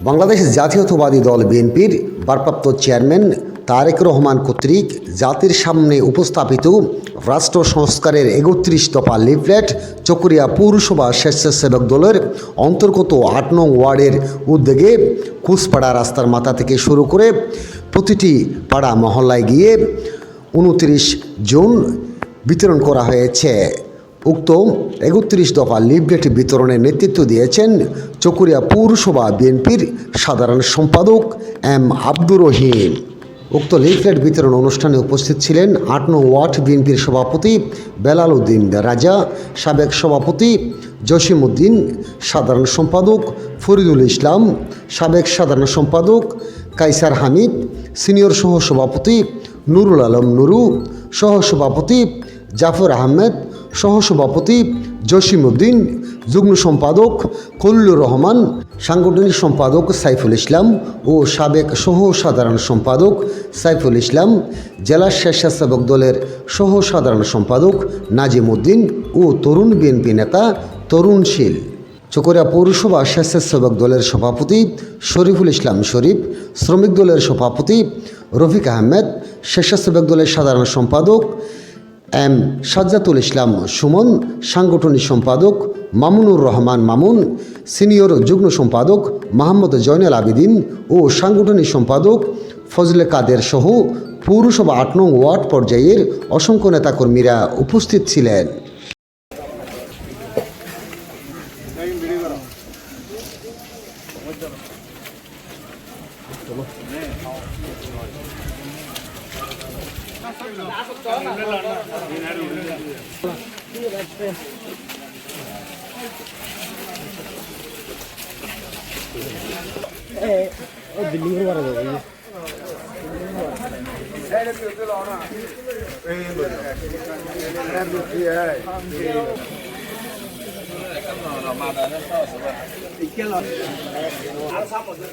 বাংলাদেশ জাতীয়তাবাদী দল বিএনপির ভারপ্রাপ্ত চেয়ারম্যান তারেক রহমান কর্তৃক জাতির সামনে উপস্থাপিত রাষ্ট্র সংস্কারের একত্রিশ দফা লিফলেট চকরিয়া পৌরসভা স্বেচ্ছাসেবক দলের অন্তর্গত আট নং ওয়ার্ডের উদ্যোগে কুচপাড়া রাস্তার মাথা থেকে শুরু করে প্রতিটি পাড়া মহল্লায় গিয়ে উনত্রিশ জুন বিতরণ করা হয়েছে। উক্ত একত্রিশ দফা লিফলেট বিতরণের নেতৃত্ব দিয়েছেন চকুরিয়া পৌরসভা বিএনপির সাধারণ সম্পাদক এম আব্দুর রহিম। উক্ত লিফলেট বিতরণ অনুষ্ঠানে উপস্থিত ছিলেন আট নং ওয়ার্ড বিএনপির সভাপতি বেলাল উদ্দিন রাজা, সাবেক সভাপতি জসিম উদ্দিন সাধারণ সম্পাদক ফরিদুল ইসলাম, সাবেক সাধারণ সম্পাদক কাইসার হামিদ, সিনিয়র সহসভাপতি নুরুল আলম নুরু, সহসভাপতি জাফর আহমেদ সহসভাপতি জসিম উদ্দিন যুগ্ম সম্পাদক কলিলুর রহমান, সাংগঠনিক সম্পাদক সাইফুল ইসলাম ও সাবেক সহ সাধারণ সম্পাদক সাইফুল ইসলাম, জেলা স্বেচ্ছাসেবক দলের সহ সাধারণ সম্পাদক নাজিম উদ্দিন ও তরুণ বিএনপি নেতা তরুণ শীল। চকরিয়া পৌরসভা স্বেচ্ছাসেবক দলের সভাপতি শরীফুল ইসলাম শরীফ, শ্রমিক দলের সভাপতি রফিক আহমেদ, স্বেচ্ছাসেবক দলের সাধারণ সম্পাদক এম সাজ্জাতুল ইসলাম সুমন, সাংগঠনিক সম্পাদক মামুনুর রহমান মামুন, সিনিয়র যুগ্ম সম্পাদক মাহমুদ জয়নাল আবিদিন ও সাংগঠনিক সম্পাদক ফজলে কাদের সহ পৌরসভা আট নং ওয়ার্ড পর্যায়ের অসংখ্য নেতাকর্মীরা উপস্থিত ছিলেন। दिल्ली पर बारे जाएगी इक्के लॉस आर साप होते हैं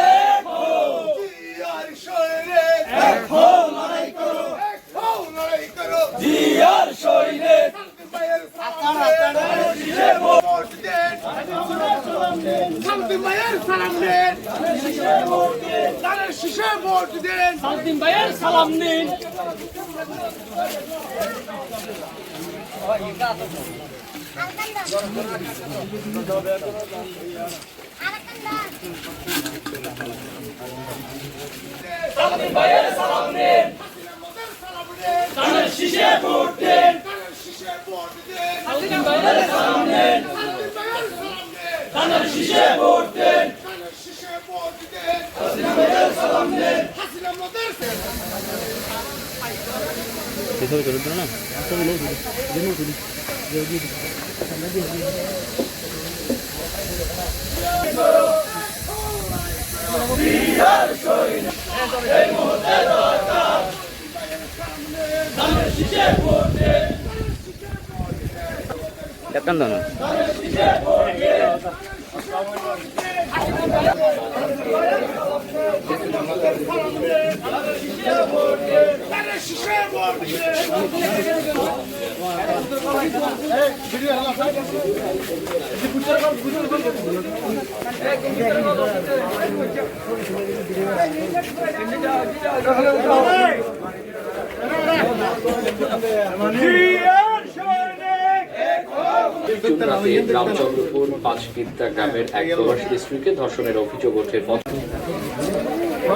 মায়ের সালাম দেন তাদের শিশে ভোট দেন সালদিন ভাইয়ের সালাম নিন সালদিন ভাইয়ের সালাম নিন সালাম দেন তাদের শিশে ভোট দেন তাদের শিশে ভোট দেন সালদিন ভাইয়ের সালাম নিন শান্তি মায়ের সালাম দেন তাদের শিশে ভোট দেন তাদের শিশে ভোট ভাইয়ের সালাম নিন হাসিনা মোদের তাদের শিশে ভোট দেন একদম দাও না দেন রাতে রামচন্দ্রপুর পাঁচবিদ্যা গ্রামের এক প্রবাসী স্ত্রীকে ধর্ষণের অভিযোগ ওঠে।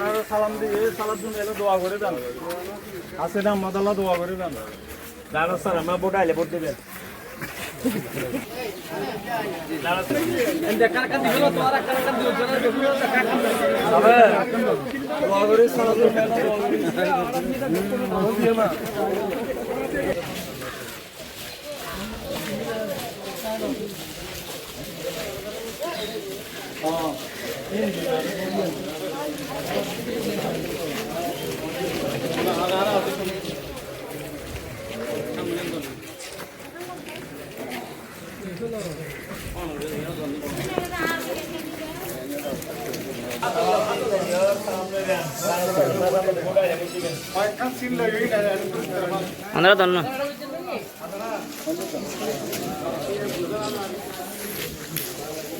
আমার সালাম দিয়ে সালাদ জন্য এলো দোয়া করে দেন আছে না মাদাল্লা দোয়া করে দেন দাঁড়া স্যার আমরা ভোট আইলে ভোট দেবেন। দোয়া अंदर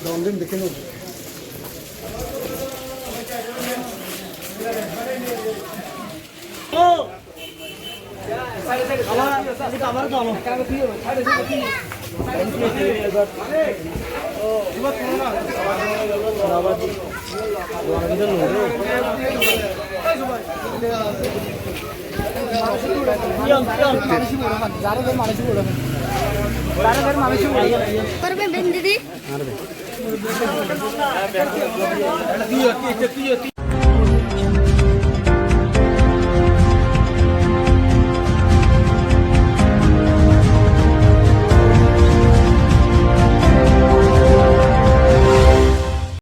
तो दिन देखे ना মানুষ করবেন দিদি। হ্যাঁ, দিদি